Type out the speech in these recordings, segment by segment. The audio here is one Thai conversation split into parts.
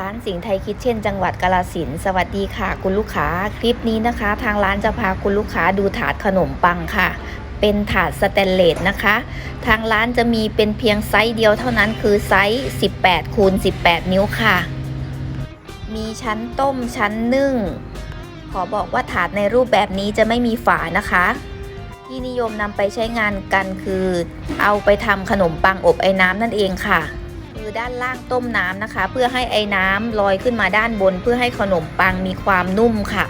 ร้านสิงห์ไทยคิดเช่น จังหวัดกาลสินสวัสดีค่ะ คุณลูกค้า คลิปนี้นะคะ ทางร้านจะพาคุณลูกค้าดูถาดขนมปังค่ะ เป็นถาดสแตนเลสนะคะ ทางร้านจะมีเป็นเพียงไซส์เดียวเท่านั้นคือไซส์ 18คูณ18 นิ้วค่ะ มีชั้นต้มชั้นนึ่ง ขอบอกว่าถาดในรูปแบบนี้จะไม่มีฝานะคะที่นิยมนำไปใช้งานกันคือ เอาไปทำขนมปังอบไอ้น้ำนั่นเองค่ะ ด้านล่างต้มน้ำนะคะ เพื่อให้ไอ้น้ำลอยขึ้นมาด้านบน เพื่อให้ขนมปังมีความนุ่มค่ะ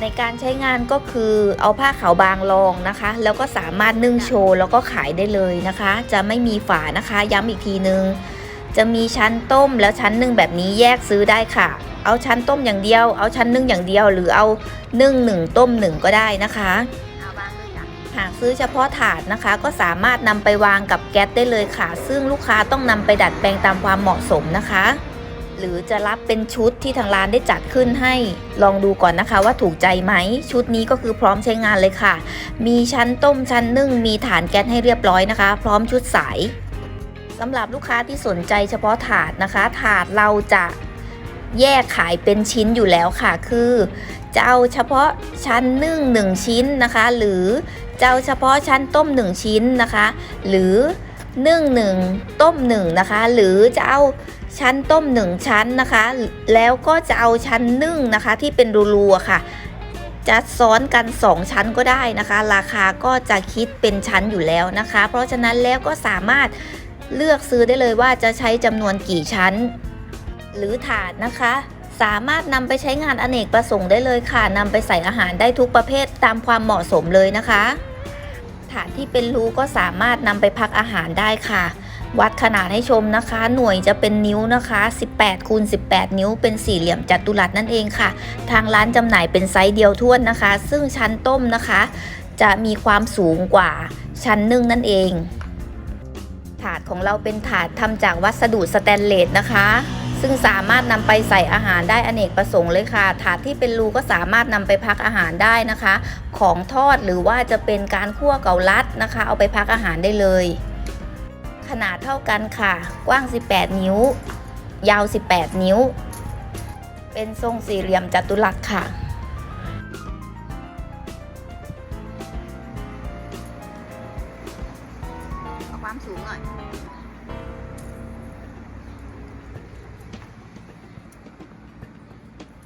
ในการใช้งานก็คือเอาผ้าขาวบางรองนะคะ แล้วก็สามารถนึ่งโชว์แล้วก็ขายได้เลยนะคะ จะไม่มีฝานะคะ ย้ำอีกทีนึง จะมีชั้นต้มแล้วชั้นนึ่งแบบนี้แยกซื้อได้ค่ะ เอาชั้นต้มอย่างเดียว เอาชั้นนึ่งอย่างเดียว หรือเอานึ่งหนึ่งต้มหนึ่งก็ได้นะคะ หากซื้อเฉพาะถาดนะคะ ก็สามารถนำไปวางกับแก๊สได้เลยค่ะ ซึ่งลูกค้าต้องนำไปดัดแปลงตามความเหมาะสมนะคะ หรือจะรับเป็นชุดที่ทางร้านได้จัดขึ้นให้ ลองดูก่อนนะคะว่าถูกใจไหม ชุดนี้ก็คือพร้อมใช้งานเลยค่ะ มีชั้นต้มชั้นนึ่งมีฐานแก๊สให้เรียบร้อยนะคะ พร้อมชุดสายสำหรับลูกค้าที่สนใจเฉพาะถาดนะคะ ถาดเราจะ แยกขายเป็นชิ้นอยู่แล้วค่ะ คือจะเอาเฉพาะชั้นนึ่ง1ชิ้นนะคะ หรือจะเอาเฉพาะชั้นต้ม1ชิ้นนะคะ หรือนึ่งหนึ่งต้มหนึ่งนะคะ หรือจะเอาชั้นต้ม1ชั้นนะคะ แล้วก็จะเอาชั้นนึ่งนะคะที่เป็นรูๆค่ะ จะซ้อนกัน 2 ชั้นก็ได้นะคะ ราคาก็จะคิดเป็นชั้นอยู่แล้วนะคะ เพราะฉะนั้นแล้วก็สามารถเลือกซื้อได้เลยว่าจะใช้จำนวนกี่ชั้น หรือถาดนะคะ สามารถนำไปใช้งานอเนกประสงค์ได้เลยค่ะนำไปใส่อาหารได้ทุกประเภทตามความเหมาะสมเลยนะคะ ถาดที่เป็นรูก็สามารถนำไปพักอาหารได้ค่ะ วัดขนาดให้ชมนะคะ หน่วยจะเป็นนิ้วนะคะ 18คูณ18 นิ้วเป็นสี่เหลี่ยมจัตุรัสนั่นเองค่ะ ทางร้านจำหน่ายเป็นไซส์เดียวท้วนนะคะ ซึ่งชั้นต้มนะคะ จะมีความสูงกว่าชั้นนึ่งนั่นเองถาดของเราเป็นถาดทำจากวัสดุสแตนเลสนะคะ ซึ่งสามารถนำไปใส่อาหารได้อเนกประสงค์เลยค่ะ ถาดที่เป็นรูก็สามารถนำไปพักอาหารได้นะคะ ของทอดหรือว่าจะเป็นการคั่วเกาลัดนะคะ เอาไปพักอาหารได้เลย ขนาดเท่ากันค่ะ กว้าง 18 นิ้ว ยาว 18 นิ้ว เป็นทรงสี่เหลี่ยมจัตุรัสค่ะเอความสูงหน่อย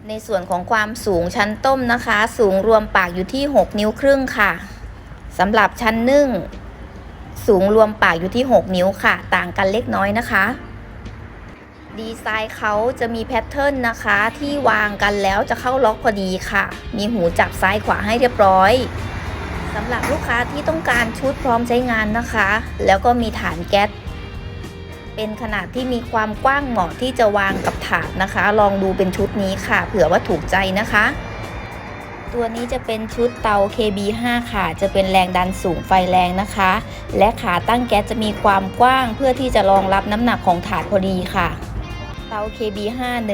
ในส่วนของความสูงชั้นต้มนะคะ สูงรวมปากอยู่ที่ 6 นิ้วครึ่งค่ะสำหรับชั้นนึ่ง สูงรวมปากอยู่ที่ 6 นิ้วค่ะ ต่างกันเล็กน้อยนะคะ ดีไซน์เขาจะมีแพทเทิร์นนะคะ ที่วางกันแล้วจะเข้าล็อกพอดีค่ะ มีหูจับซ้ายขวาให้เรียบร้อยสำหรับลูกค้าที่ต้องการชุดพร้อมใช้งานนะคะ แล้วก็มีฐานแก๊ส เป็นขนาดที่มีความกว้างเหมาะที่จะวางกับถาดนะคะ ลองดูเป็นชุดนี้ค่ะ เผื่อว่าถูกใจนะคะ ตัวนี้จะเป็นชุดเตา KB5 ค่ะ จะเป็นแรงดันสูงไฟแรงนะคะ และขาตั้งแก๊สจะมีความกว้างเพื่อที่จะรองรับน้ำหนักของถาดพอดีค่ะ เตา KB51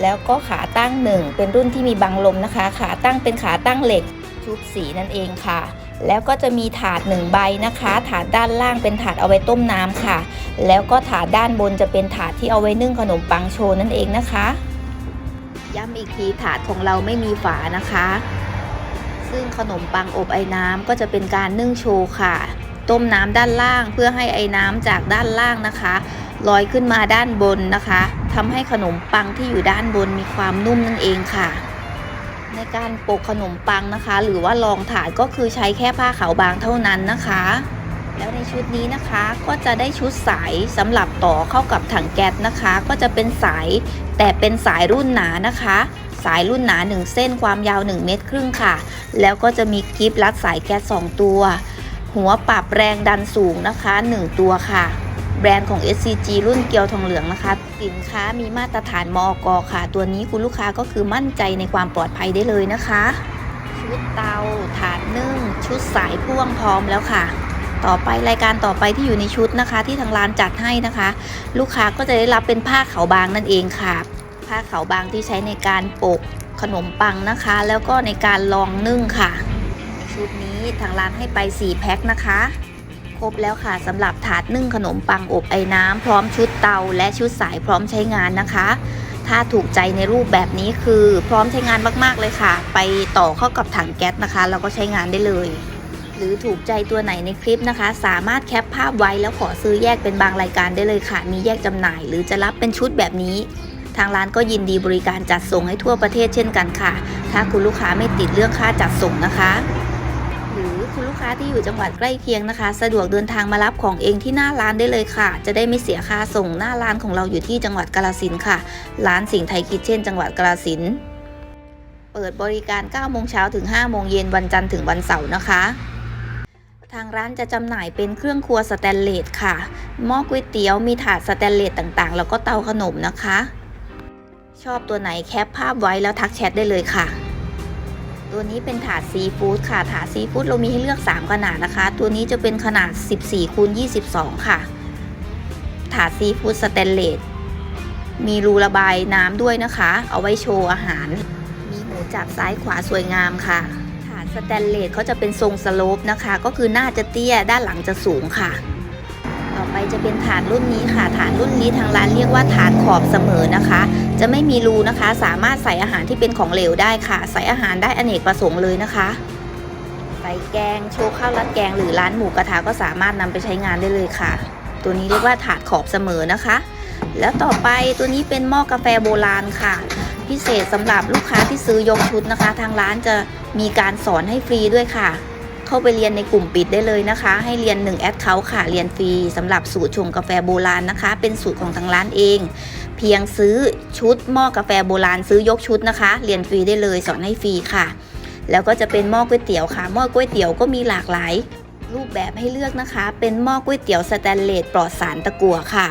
แล้วก็ขาตั้ง 1 เป็นรุ่นที่มีบังลมนะคะ ขาตั้งเป็นขาตั้งเหล็กชุบสีนั่นเองค่ะ แล้วก็จะมีถาด1ใบนะคะ ถาดด้านล่างเป็นถาดเอาไว้ต้มน้ำค่ะ แล้วก็ถาดด้านบนจะเป็นถาดที่เอาไว้นึ่งขนมปังโชว์นั่นเองนะคะ ย้ำอีกทีถาดของเราไม่มีฝานะคะ ซึ่งขนมปังอบไอ้น้ำก็จะเป็นการนึ่งโชว์ค่ะ ต้มน้ำด้านล่างเพื่อให้ไอ้น้ำจากด้านล่างนะคะลอยขึ้นมาด้านบนนะคะทำให้ขนมปังที่อยู่ด้านบนมีความนุ่มนั่นเองค่ะ ในการปกขนมปังนะคะ หรือว่ารองถาดก็คือใช้แค่ผ้าขาวบางเท่านั้นนะคะ แล้วในชุดนี้นะคะก็จะได้ชุดสายสำหรับต่อเข้ากับถังแก๊สนะคะ ก็จะเป็นสายแต่เป็นสายรุ่นหนานะคะ สายรุ่นหนา 1 เส้นความยาว 1 เมตรครึ่งค่ะ แล้วก็จะมีกิฟรัดสายแก๊ส2ตัว หัวปรับแรงดันสูงนะคะ 1 ตัวค่ะ แบรนด์ของ SCG รุ่นเกียวทองเหลืองนะคะ สินค้ามีมาตรฐานมอกค่ะ ตัวนี้คุณลูกค้าก็คือมั่นใจในความปลอดภัยได้เลยนะคะ ชุดเตาถาดนึ่ง ชุดสายพ่วงพร้อมแล้วค่ะ ต่อไปรายการต่อไปที่อยู่ในชุดนะคะ ที่ทางร้านจัดให้นะคะ ลูกค้าก็จะได้รับเป็นผ้าขาวบางนั่นเองค่ะ ผ้าขาวบางที่ใช้ในการปกขนมปังนะคะ แล้วก็ในการลองนึ่งค่ะ ชุดนี้ทางร้านให้ไป 4 แพ็คนะคะ ครบแล้วค่ะสำหรับถาดนึ่งขนมปังอบไอ้น้ำพร้อมชุดเตาและชุดสายพร้อมใช้งานนะคะ ถ้าถูกใจในรูปแบบนี้คือพร้อมใช้งานมากๆเลยค่ะ ไปต่อเข้ากับถังแก๊สนะคะ แล้วก็ใช้งานได้เลยหรือถูกใจตัวไหนในคลิปนะคะ สามารถแคปภาพไว้แล้วขอซื้อแยกเป็นบางรายการได้เลยค่ะ มีแยกจำหน่ายหรือจะรับเป็นชุดแบบนี้ ทางร้านก็ยินดีบริการจัดส่งให้ทั่วประเทศเช่นกันค่ะ ถ้าคุณลูกค้าไม่ติดเรื่องค่าจัดส่งนะคะ ค้าที่อยู่จังหวัดใกล้เคียงนะคะ สะดวกเดินทางมารับของเองที่หน้าร้านได้เลยค่ะ จะได้ไม่เสียค่าส่งหน้าร้านของเราอยู่ที่จังหวัดกาลสินค่ะ ร้านสิงห์ไทยคิทเช่น จังหวัดกาลสินเปิดบริการ 9 โมงเช้าถึง 5 โมงเย็นวันจันทร์ถึงวันเสาร์นะคะ ทางร้านจะจำหน่ายเป็นเครื่องครัวสแตนเลสค่ะ หม้อก๋วยเตี๋ยว มีถาดสแตนเลสต่างๆ แล้วก็เตาขนมนะคะ ชอบตัวไหนแคปภาพไว้แล้วทักแชทได้เลยค่ะ ตัวนี้เป็นถาดซีฟู้ดค่ะ ถาดซีฟู้ดเรามีให้เลือก 3 ขนาดนะคะ ตัวนี้จะเป็นขนาด 14คูณ22 ค่ะ ถาดซีฟู้ดสแตนเลส มีรูระบายน้ำด้วยนะคะ เอาไว้โชว์อาหาร มีหมูจับซ้ายขวาสวยงามค่ะ ถาดสแตนเลสเขาจะเป็นทรงสโลปนะคะ ก็คือหน้าจะเตี้ย ด้านหลังจะสูงค่ะ ต่อไปจะเป็นถาดรุ่นนี้ค่ะ ถาดรุ่นนี้ทางร้านเรียกว่าถาดขอบเสมอนะคะ จะไม่มีรูนะคะ สามารถใส่อาหารที่เป็นของเหลวได้ค่ะ ใส่อาหารได้อเนกประสงค์เลยนะคะใส่แกงโชว์ข้าวรัดแกงหรือร้านหมูกระทะก็สามารถนำไปใช้งานได้เลยค่ะ ตัวนี้เรียกว่าถาดขอบเสมอนะคะ แล้วต่อไปตัวนี้เป็นหม้อกาแฟโบราณค่ะ พิเศษสำหรับลูกค้าที่ซื้อยกชุดนะคะ ทางร้านจะมีการสอนให้ฟรีด้วยค่ะ เข้าไปเรียนในกลุ่มปิดได้เลยนะคะ ให้เรียน1แอดเขาค่ะเรียนฟรีสำหรับสูตรชงกาแฟโบราณนะคะ เป็นสูตรของทางร้านเอง พียงซื้อชุดหม้อกาแฟโบราณซื้อยกชุดนะคะ เรียนฟรีได้เลยสอนให้ฟรีค่ะ แล้วก็จะเป็นหม้อก๋วยเตี๋ยวค่ะหม้อก๋วยเตี๋ยวก็มีหลากหลาย รูปแบบให้เลือกนะคะ เป็นหม้อก๋วยเตี๋ยวสแตนเลสปลอดสารตะกั่วค่ะ